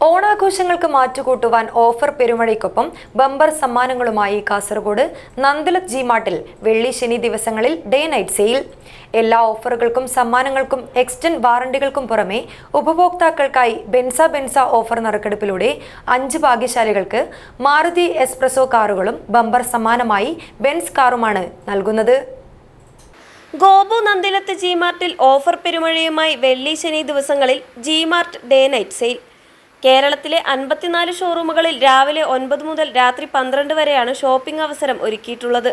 ഓണാഘോഷങ്ങൾക്ക് മാറ്റുകൂട്ടുവാൻ ഓഫർ പെരുമഴയ്ക്കൊപ്പം ബമ്പർ സമ്മാനങ്ങളുമായി കാസർഗോഡ് നന്ദലത് ജി മാട്ടിൽ വെള്ളി ശനി ദിവസങ്ങളിൽ ഡേ നൈറ്റ് സെയിൽ എല്ലാ ഓഫറുകൾക്കും സമ്മാനങ്ങൾക്കും എക്സ്റ്റൻ വാറണ്ടികൾക്കും പുറമെ ഉപഭോക്താക്കൾക്കായി ബെൻസ ബെൻസ ഓഫർ നറുക്കെടുപ്പിലൂടെ അഞ്ച് ഭാഗ്യശാലികൾക്ക് മാരുതി എസ്പ്രസോ കാറുകളും ബമ്പർ സമ്മാനമായി ബെൻസ് കാറുമാണ് നൽകുന്നത്. ഗോപു നന്ദിലത്ത് ജിമാർട്ടിൽ ഓഫർ പെരുമഴയുമായി വെള്ളി ശനി ദിവസങ്ങളിൽ ജിമാർട്ട് ഡേ നൈറ്റ് സെയിൽ കേരളത്തിലെ അൻപത്തിനാല് ഷോറൂമുകളിൽ രാവിലെ ഒൻപത് മുതൽ രാത്രി പന്ത്രണ്ട് വരെയാണ് ഷോപ്പിംഗ് അവസരം ഒരുക്കിയിട്ടുള്ളത്.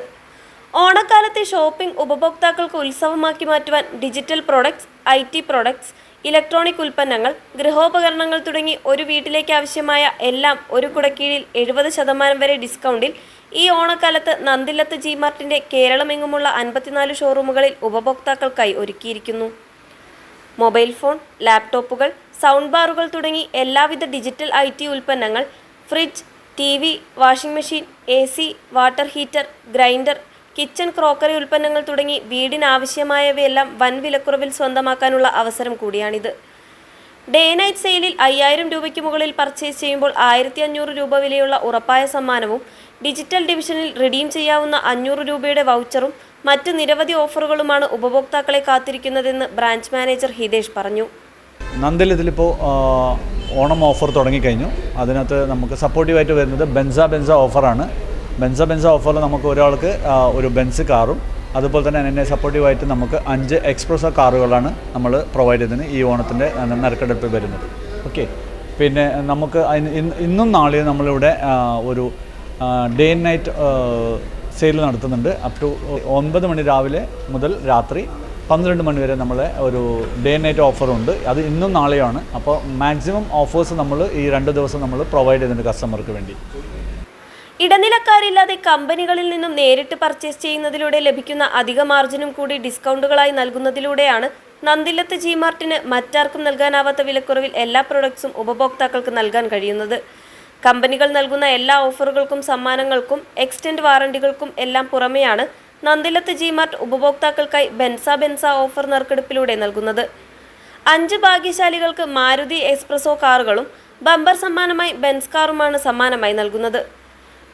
ഓണക്കാലത്തെ ഷോപ്പിംഗ് ഉപഭോക്താക്കൾക്ക് ഉത്സവമാക്കി മാറ്റുവാൻ digital products I T products electronic ഉൽപ്പന്നങ്ങൾ ഗൃഹോപകരണങ്ങൾ തുടങ്ങി ഒരു വീട്ടിലേക്ക് ആവശ്യമായ എല്ലാം ഒരു കുടക്കീഴിൽ എഴുപത് ശതമാനം വരെ ഡിസ്കൗണ്ടിൽ ഈ ഓണക്കാലത്ത് നന്ദില്ലത്ത് ജി മാർട്ടിന്റെ കേരളമെങ്ങുമുള്ള അൻപത്തിനാല് ഷോറൂമുകളിൽ ഉപഭോക്താക്കൾക്കായി ഒരുക്കിയിരിക്കുന്നു. മൊബൈൽ ഫോൺ ലാപ്ടോപ്പുകൾ സൗണ്ട് ബാറുകൾ തുടങ്ങി എല്ലാവിധ ഡിജിറ്റൽ ഐ ടി ഉൽപ്പന്നങ്ങൾ fridge T V washing machine A C water heater grinder kitchen crockery ഉൽപ്പന്നങ്ങൾ തുടങ്ങി വീടിനാവശ്യമായവയെല്ലാം വൻ വിലക്കുറവിൽ സ്വന്തമാക്കാനുള്ള അവസരം കൂടിയാണിത്. ഡേ നൈറ്റ് സെയിലിൽ അയ്യായിരം രൂപയ്ക്ക് മുകളിൽ പർച്ചേസ് ചെയ്യുമ്പോൾ ആയിരത്തി അഞ്ഞൂറ് രൂപ വിലയുള്ള ഉറപ്പായ സമ്മാനവും ഡിജിറ്റൽ ഡിവിഷനിൽ റിഡീം ചെയ്യാവുന്ന അഞ്ഞൂറ് രൂപയുടെ വൗച്ചറും മറ്റ് നിരവധി ഓഫറുകളുമാണ് ഉപഭോക്താക്കളെ കാത്തിരിക്കുന്നതെന്ന് ബ്രാഞ്ച് മാനേജർ ഹിതേഷ് പറഞ്ഞു. നന്ദിൽ ഇതിലിപ്പോൾ ഓണം ഓഫർ തുടങ്ങിക്കഴിഞ്ഞു. അതിനകത്ത് നമുക്ക് സപ്പോർട്ടീവായിട്ട് വരുന്നത് ബെൻസ ബെൻസ ഓഫറാണ്. ബെൻസ ബെൻസ ഓഫറിൽ നമുക്ക് ഒരാൾക്ക് ഒരു ബെൻസ് കാറും അതുപോലെ തന്നെ അതിനെ സപ്പോർട്ടീവായിട്ട് നമുക്ക് അഞ്ച് എക്സ്പ്രസോ കാറുകളാണ് നമ്മൾ പ്രൊവൈഡ് ചെയ്തതിന് ഈ ഓണത്തിന്റെ നറുക്കെടുപ്പ് വരുന്നത്. ഓക്കെ. പിന്നെ നമുക്ക് ഇന്നും നാളെയും നമ്മളിവിടെ ഒരു ഡേ നൈറ്റ് സെയിൽ നടത്തുന്നുണ്ട്. അപ് ടു ഒൻപത് മണി രാവിലെ മുതൽ രാത്രി പന്ത്രണ്ട് മണി വരെ നമ്മളെ ഒരു ഡേ നൈറ്റ് ഓഫറുണ്ട് അത് ഇന്നും നാളെയാണ്. അപ്പോൾ മാക്സിമം ഓഫേഴ്സ് നമ്മൾ ഈ രണ്ട് ദിവസം നമ്മൾ പ്രൊവൈഡ് ചെയ്യുന്നുണ്ട് കസ്റ്റമർക്ക് വേണ്ടി. ഇടനിലക്കാരില്ലാതെ കമ്പനികളിൽ നിന്നും നേരിട്ട് പർച്ചേസ് ചെയ്യുന്നതിലൂടെ ലഭിക്കുന്ന അധിക മാർജിനും കൂടി ഡിസ്കൗണ്ടുകളായി നൽകുന്നതിലൂടെയാണ് നന്ദില്ലത്ത് ജി മാർട്ടിന് മറ്റാർക്കും നൽകാനാവാത്ത വിലക്കുറവിൽ എല്ലാ പ്രൊഡക്ട്സും ഉപഭോക്താക്കൾക്ക് നൽകാൻ കഴിയുന്നത്. കമ്പനികൾ നൽകുന്ന എല്ലാ ഓഫറുകൾക്കും സമ്മാനങ്ങൾക്കും എക്സ്റ്റൻഡ് വാറണ്ടികൾക്കും എല്ലാം പുറമെയാണ് നന്ദിലത്ത് ജി മാർട്ട് ഉപഭോക്താക്കൾക്കായി ബെൻസ ബെൻസ ഓഫർ നറുക്കെടുപ്പിലൂടെ നൽകുന്നത്. അഞ്ച് ഭാഗ്യശാലികൾക്ക് മാരുതി എക്സ്പ്രസോ കാറുകളും ബമ്പർ സമ്മാനമായി ബെൻസ് കാറുമാണ് സമ്മാനമായി നൽകുന്നത്.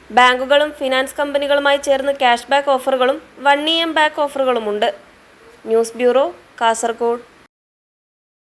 ബാങ്കുകളും ഫിനാൻസ് കമ്പനികളുമായി ചേർന്ന് ക്യാഷ് ബാക്ക് ഓഫറുകളും one E M back ഓഫറുകളുമുണ്ട്. News bureau Kasaragod.